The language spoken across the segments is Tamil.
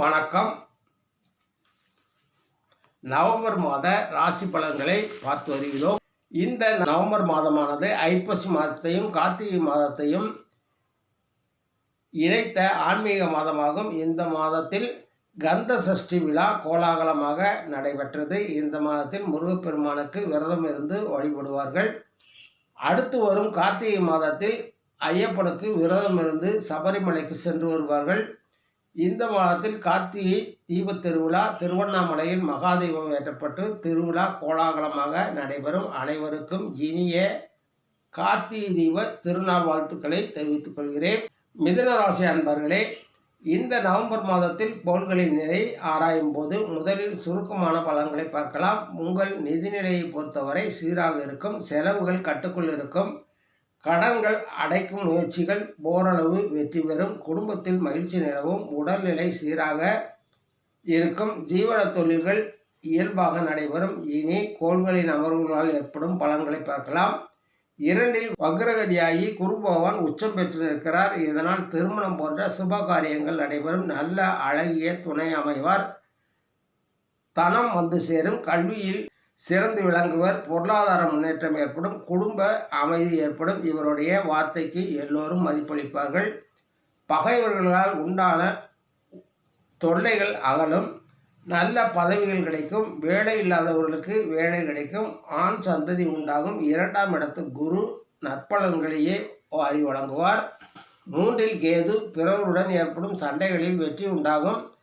வணக்கம். நவம்பர் மாத ராசி பலன்களை பார்த்து வருகிறோம். இந்த நவம்பர் மாதமானது ஐப்பசி மாதத்தையும் கார்த்திகை மாதத்தையும் இணைத்த ஆன்மீக மாதமாகும். இந்த மாதத்தில் கந்த சஷ்டி விழா கோலாகலமாக நடைபெற்றது. இந்த மாதத்தில் முருகப்பெருமானுக்கு விரதம் இருந்து வழிபடுவார்கள். அடுத்து வரும் கார்த்திகை மாதத்தில் ஐயப்பனுக்கு விரதம் இருந்து சபரிமலைக்கு சென்று வருவார்கள். இந்த மாதத்தில் கார்த்திகை தீபத் திருவிழா திருவண்ணாமலையில் மகாதீபம் ஏற்றப்பட்டு திருவிழா கோலாகலமாக நடைபெறும் அனைவருக்கும் இனிய கார்த்திகை தீப திருநாள் வாழ்த்துக்களை தெரிவித்துக் கொள்கிறேன். மிதுன ராசி அன்பர்களே இந்த நவம்பர் மாதத்தில் கோள்களின் நிலை ஆராயும் போது முதலில் சுருக்கமான பலன்களை பார்க்கலாம். உங்கள் நிதிநிலையை பொறுத்தவரை சீராக இருக்கும் செலவுகள் கட்டுக்குள் இருக்கும். கடன்கள் அடைக்கும் முயற்சிகள் ஓரளவு வெற்றி பெறும். குடும்பத்தில் மகிழ்ச்சி நிலவும். உடல்நிலை சீராக இருக்கும். ஜீவன தொழில்கள் இயல்பாக நடைபெறும். இனி கோள்களின் அமர்வுகளால் ஏற்படும் பலன்களை பார்க்கலாம். இரண்டில் வக்ரகதியாகி குரு பகவான் உச்சம் பெற்று நிற்கிறார். இதனால் திருமணம் போன்ற சுப காரியங்கள் நடைபெறும். நல்ல அழகிய துணை அமைவார். தனம் வந்து சேரும். கல்வியில் சிறந்து விளங்குவர். பொருளாதார முன்னேற்றம் ஏற்படும். குடும்ப அமைதி ஏற்படும். இவருடைய வார்த்தைக்கு எல்லோரும் மதிப்பளிப்பார்கள். பகைவர்களால் உண்டான தொல்லைகள் அகலும். நல்ல பதவிகள் கிடைக்கும். வேலை இல்லாதவர்களுக்கு வேலை கிடைக்கும். ஆண் சந்ததி உண்டாகும். இரண்டாம் இடத்து குரு நற்பலன்களையே வாரி வழங்குவார். மூன்றில் கேது பிறருடன் ஏற்படும் சண்டைகளில் வெற்றி உண்டாகும்.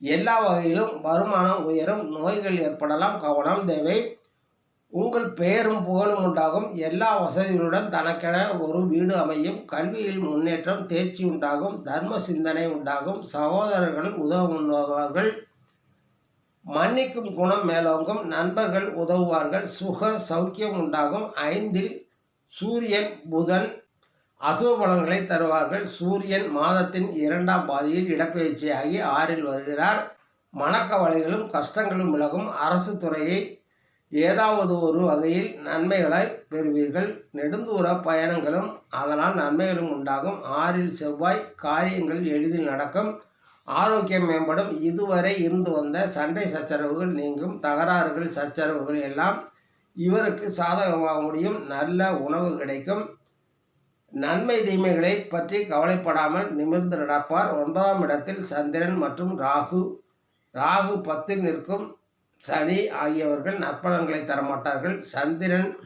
எல்லா வகையிலும் வருமானம் உயரும் நோய்கள் ஏற்படலாம். கவனம் தேவை. உங்கள் பெயரும் புகழும் உண்டாகும். எல்லா வசதிகளுடன் தனக்கென ஒரு வீடு அமையும். கல்வியில் முன்னேற்றம் தேர்ச்சி உண்டாகும். தர்ம சிந்தனை உண்டாகும். சகோதரர்கள் உதவுவார்கள் மன்னிக்கும் குணம் மேலோங்கும். நண்பர்கள் உதவுவார்கள். சுக சௌக்கியம் உண்டாகும். ஐந்தில் சூரியன் புதன் அசுவ பலன்களை தருவார்கள். சூரியன் மாதத்தின் இரண்டாம் பாதியில் இடப்பெயர்ச்சியாகி ஆறில் வருகிறார். மணக்கவலைகளும் கஷ்டங்களும் விலகும். அரசு துறையை ஏதாவது ஒரு வகையில் நன்மைகளை பெறுவீர்கள். நெடுந்தூர பயணங்களும் அதனால் நன்மைகளும் உண்டாகும். ஆறில் செவ்வாய் காரியங்கள் எளிதில் நடக்கும். ஆரோக்கியம் மேம்படும். இதுவரை இருந்து வந்த சண்டை சச்சரவுகள் நீங்கும். தகராறுகள் சச்சரவுகள் எல்லாம் இவருக்கு சாதகமாக முடியும். நல்ல உணவு கிடைக்கும். நன்மை தீமைகளை பற்றி கவலைப்படாமல் நிமிர்ந்து நடப்பார். ஒன்பதாம் இடத்தில் சந்திரன் மற்றும் ராகு. ராகு பத்தில் நிற்கும் சனி ஆகியவர்கள் நற்பலன்களை தரமாட்டார்கள். சந்திரன்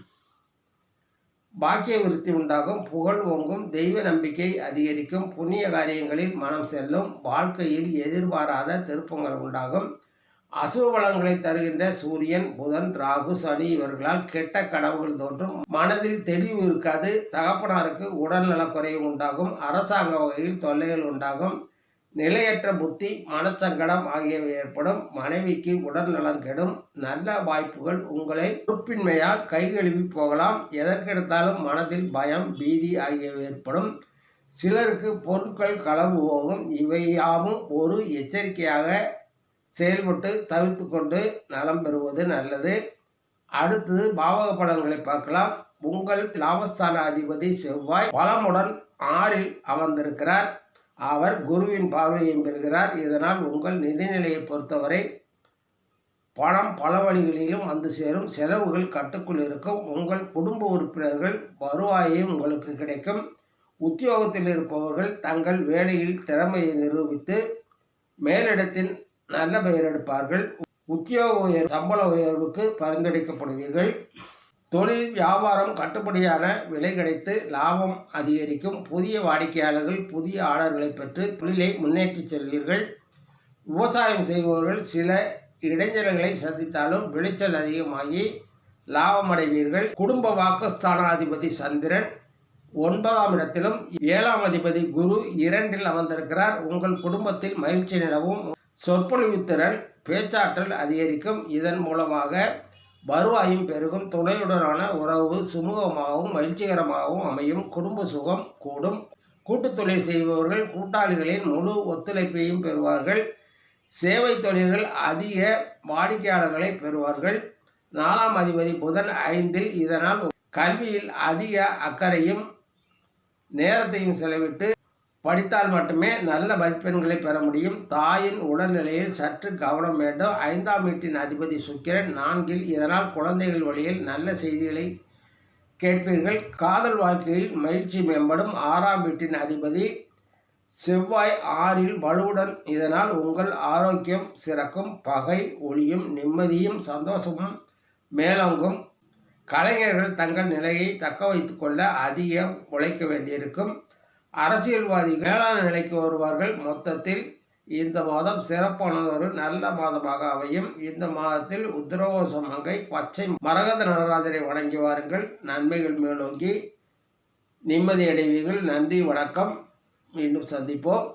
பாக்கிய விருத்தி உண்டாகும். புகழ் ஓங்கும். தெய்வ நம்பிக்கை அதிகரிக்கும். புண்ணிய காரியங்களில் மனம் செல்லும். வாழ்க்கையில் எதிர்பாராத திருப்பங்கள் உண்டாகும். அசுவ பலன்களை தருகின்ற சூரியன் புதன் ராகு சனி இவர்களால் கெட்ட கனவுகள் தோன்றும். மனதில் தெளிவு இருக்காது. தகப்பனாருக்கு உடல்நலக்குறைவு உண்டாகும். அரசாங்க வகையில் தொல்லைகள் உண்டாகும். நிலையற்ற புத்தி மனச்சங்கடம் ஆகியவை ஏற்படும். மனைவிக்கு உடல்நலம் கெடும். நல்ல வாய்ப்புகள் உங்களை உறுப்பின்மையால் கைகழுவி போகலாம். எதற்கெடுத்தாலும் மனதில் பயம் பீதி ஆகியவை ஏற்படும். சிலருக்கு பொருட்கள் களவு போகும். இவையாவும் ஒரு எச்சரிக்கையாக செயல்பட்டு தவிர்த்து கொண்டு நலம் பெறுவது நல்லது. அடுத்தது பாவக பலன்களை பார்க்கலாம். உங்கள் லாபஸ்தான அதிபதி செவ்வாய் பலமுடன் ஆறில் அமர்ந்திருக்கிறார். அவர் குருவின் பார்வையும் பெறுகிறார். இதனால் உங்கள் நிதிநிலையை பொறுத்தவரை பணம் பல வழிகளிலும் வந்து சேரும். செலவுகள் கட்டுக்குள் இருக்கும். உங்கள் குடும்ப உறுப்பினர்கள் வருவாயும் உங்களுக்கு கிடைக்கும். உத்தியோகத்தில் இருப்பவர்கள் தங்கள் வேலையில் திறமையை நிரூபித்து மேலிடத்தின் நல்ல பெயர் எடுப்பார்கள். உத்தியோக உயர் சம்பள உயர்வுக்கு பரிந்துரைக்கப்படுவீர்கள். தொழில் வியாபாரம் கட்டுப்படியான விலை கிடைத்து லாபம் அதிகரிக்கும். புதிய வாடிக்கையாளர்கள் புதிய ஆர்டர்களை பெற்று தொழிலை முன்னேற்றி செல்வீர்கள். விவசாயம் செய்பவர்கள் சில இடைஞ்சல்களை சந்தித்தாலும் விளைச்சல் அதிகமாகி லாபம் அடைவீர்கள். குடும்ப வாக்குஸ்தானாதிபதி சந்திரன் ஒன்பதாம் இடத்திலும் ஏழாம் அதிபதி குரு இரண்டில் அமர்ந்திருக்கிறார். உங்கள் குடும்பத்தில் மகிழ்ச்சி நிலவும். சொற்பொழிவுத்திறன் பேச்சாற்றல் அதிகரிக்கும். இதன் மூலமாக வருவாயும் பெருகும். துணையுடனான உறவு சுமூகமாகவும் மகிழ்ச்சிகரமாகவும் அமையும். குடும்ப சுகம் கூடும். கூட்டுத் தொழில் செய்பவர்கள் கூட்டாளிகளின் முழு ஒத்துழைப்பையும் பெறுவார்கள். சேவை தொழில்கள் அதிக வாடிக்கையாளர்களை பெறுவார்கள். நாலாம் அதிபதி புதன் ஐந்தில் இதனால் கல்வியில் அதிக அக்கறையும் நேரத்தையும் செலவிட்டு படித்தால் மட்டுமே நல்ல மதிப்பெண்களை பெற முடியும். தாயின் உடல்நிலையில் சற்று கவனம் வேண்டும். ஐந்தாம் வீட்டின் அதிபதி சுக்கிரன் நான்கில் இதனால் குழந்தைகள் வழியில் நல்ல செய்திகளை கேட்பீர்கள். காதல் வாழ்க்கையில் மகிழ்ச்சி மேம்படும். ஆறாம் வீட்டின் அதிபதி செவ்வாய் ஆறில் வலுவுடன் இதனால் உங்கள் ஆரோக்கியம் சிறக்கும். பகை ஒளியும் நிம்மதியும் சந்தோஷமும் மேலோங்கும். கலைஞர்கள் தங்கள் நிலையை தக்க வைத்து கொள்ள அதிகம் உழைக்க வேண்டியிருக்கும். அரசியல்வாதிகள் மேலான நிலைக்கு வருவார்கள். மொத்தத்தில் இந்த மாதம் சிறப்பானதொரு நல்ல மாதமாக அமையும். இந்த மாதத்தில் உத்திரகோச மங்கை பச்சை மரகத நடராஜரை வணங்கி வாருங்கள். நன்மைகள் மேலோங்கி நிம்மதி அடைவீர்கள் நன்றி வணக்கம். மீண்டும் சந்திப்போம்.